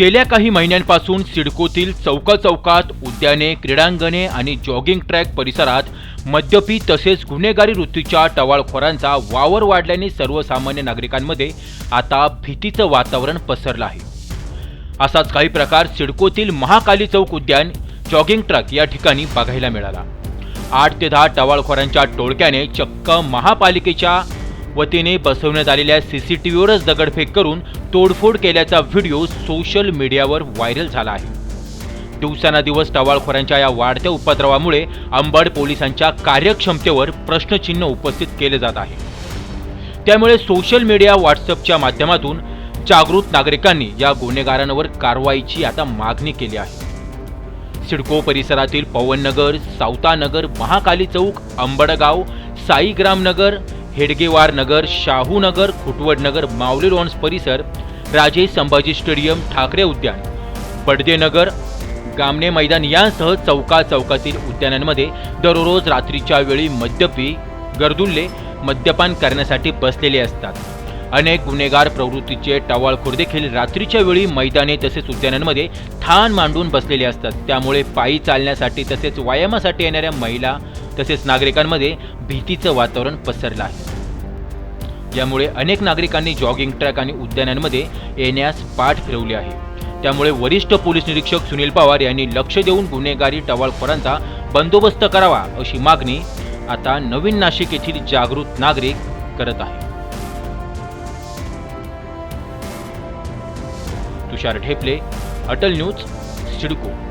गेल्या काही महिन्यांपासून सिडकोतील चौका चौकात उद्याने क्रीडांगणे आणि जॉगिंग ट्रॅक परिसरात मद्यपी तसेच गुन्हेगारी वृत्तीच्या टवाळखोरांचा वावर वाढल्याने सर्वसामान्य नागरिकांमध्ये आता भीतीचं वातावरण पसरलं आहे. असाच काही प्रकार सिडकोतील महाकाली चौक उद्यान जॉगिंग ट्रॅक या ठिकाणी बघायला मिळाला. आठ ते दहा टवाळखोरांच्या टोळक्याने चक्क महापालिकेच्या वतीने बसवण्यात आलेल्या सीसीटीव्हीवरच दगडफेक करून तोडफोड केल्याचा व्हिडिओ सोशल मीडियावर व्हायरल झाला आहे. दिवसांदिवस टवाळखोरांच्या या वाढत्या उपद्रवामुळे अंबड पोलिसांच्या कार्यक्षमतेवर प्रश्नचिन्ह उपस्थित केले जात आहे. त्यामुळे सोशल मीडिया व्हॉट्सअपच्या माध्यमातून जागृत नागरिकांनी या गुन्हेगारांवर कारवाईची आता मागणी केली आहे. सिडको परिसरातील पवननगर सावतानगर महाकाली चौक अंबडगाव साईग्रामनगर हेडगेवार नगर शाहू नगर खुटवड नगर माऊली लॉन्स परिसर राजे संभाजी स्टेडियम ठाकरे उद्यान. पडदे नगर गामणे मैदान यांसह चौका चौकातील उद्यानांमध्ये दररोज रात्रीच्या वेळी मद्यपी गर्दुल्ले मद्यपान करण्यासाठी बसलेले असतात. अनेक गुन्हेगार प्रवृत्तीचे टवाळखोर देखील रात्रीच्या वेळी मैदाने तसेच उद्यानांमध्ये ठाण मांडून बसलेले असतात. त्यामुळे पायी चालण्यासाठी तसेच व्यायामासाठी येणाऱ्या महिला तसेच नागरिकांमध्ये भीतीचं वातावरण पसरलं आहे. यामुळे अनेक नागरिकांनी जॉगिंग ट्रॅक आणि उद्यानांमध्ये येण्यास पाठ फिरवली आहे. त्यामुळे वरिष्ठ पोलीस निरीक्षक सुनील पवार यांनी लक्ष देऊन गुन्हेगारी टवाळखोरांचा बंदोबस्त करावा अशी मागणी आता नवीन नाशिक येथील जागृत नागरिक करत आहे. तुषार ढेपले अटल न्यूज सिडको.